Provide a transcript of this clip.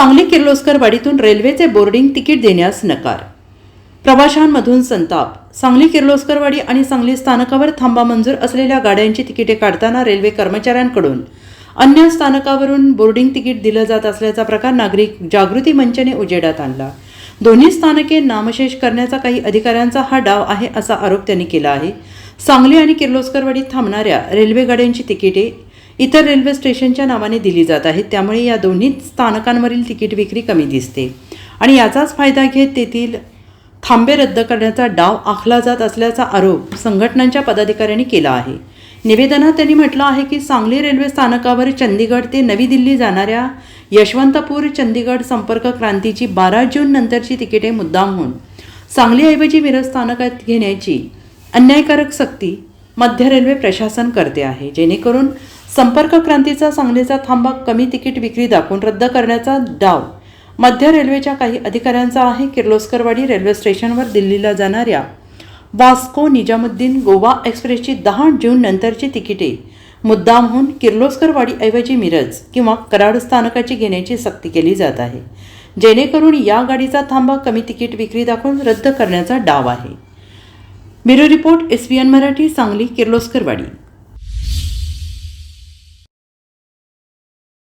सांगली किर्लोस्करवाडीतून रेल्वेचे boarding ticket देण्यास नकार. प्रवाशांमधून संताप. सांगली किर्लोस्करवाडी आणि सांगली स्थानकावर थांबा मंजूर असलेल्या गाड्यांची तिकिटे काढताना रेल्वे कर्मचाऱ्यांकडून. अन्य स्थानकावरून बोर्डिंग तिकीट दिलं जात असल्याचा प्रकार नागरिक जागृती मंचाने उजेडात आणला. दोन्ही स्थानके नामशेष करण्याचा काही अधिकाऱ्यांचा हा डाव आहे असा आरोप त्यांनी केला आहे. सांगली आणि किर्लोस्करवाडीत थांबणाऱ्या रेल्वे गाड्यांची तिकिटे इतर रेल्वे स्टेशनच्या नावाने दिली जात आहेत त्यामुळे या दोन्ही स्थानकांवरील तिकीट विक्री कमी दिसते. आणि याचाच फायदा घेत तेथील थांबे रद्द करण्याचा डाव आखला जात असल्याचा आरोप संघटनांच्या पदाधिकाऱ्यांनी केला आहे. निवेदनात त्यांनी म्हटलं आहे की सांगली रेल्वे स्थानकावर चंदीगड ते नवी दिल्ली जाणाऱ्या यशवंतपूर चंदीगड संपर्क क्रांतीची बारा जून नंतरची तिकिटे मुद्दामहून सांगलीऐवजी मिरज स्थानकात घेण्याची अन्यायकारक सक्ती मध्य रेल्वे प्रशासन करते आहे. जेणेकरून संपर्क क्रांतीचा सांगलीचा थांबा कमी तिकीट विक्री दाखवून रद्द करण्याचा डाव. मध्य रेल्वेच्या काही अधिकाऱ्यांचा आहे किर्लोस्करवाडी रेल्वे स्टेशनवर दिल्लीला जाणाऱ्या वास्को निजामुद्दीन गोवा एक्सप्रेसची दहा जून नंतरची तिकिटे. मुद्दामहून किर्लोस्करवाडीऐवजी मिरज किंवा कराड स्थानकाची घेण्याची सक्ती केली जात आहे. जेणेकरून या गाडीचा थांबा कमी तिकीट विक्री दाखवून रद्द करण्याचा डाव आहे. Bureau report S Marathi Sangli Kirloskarwadi.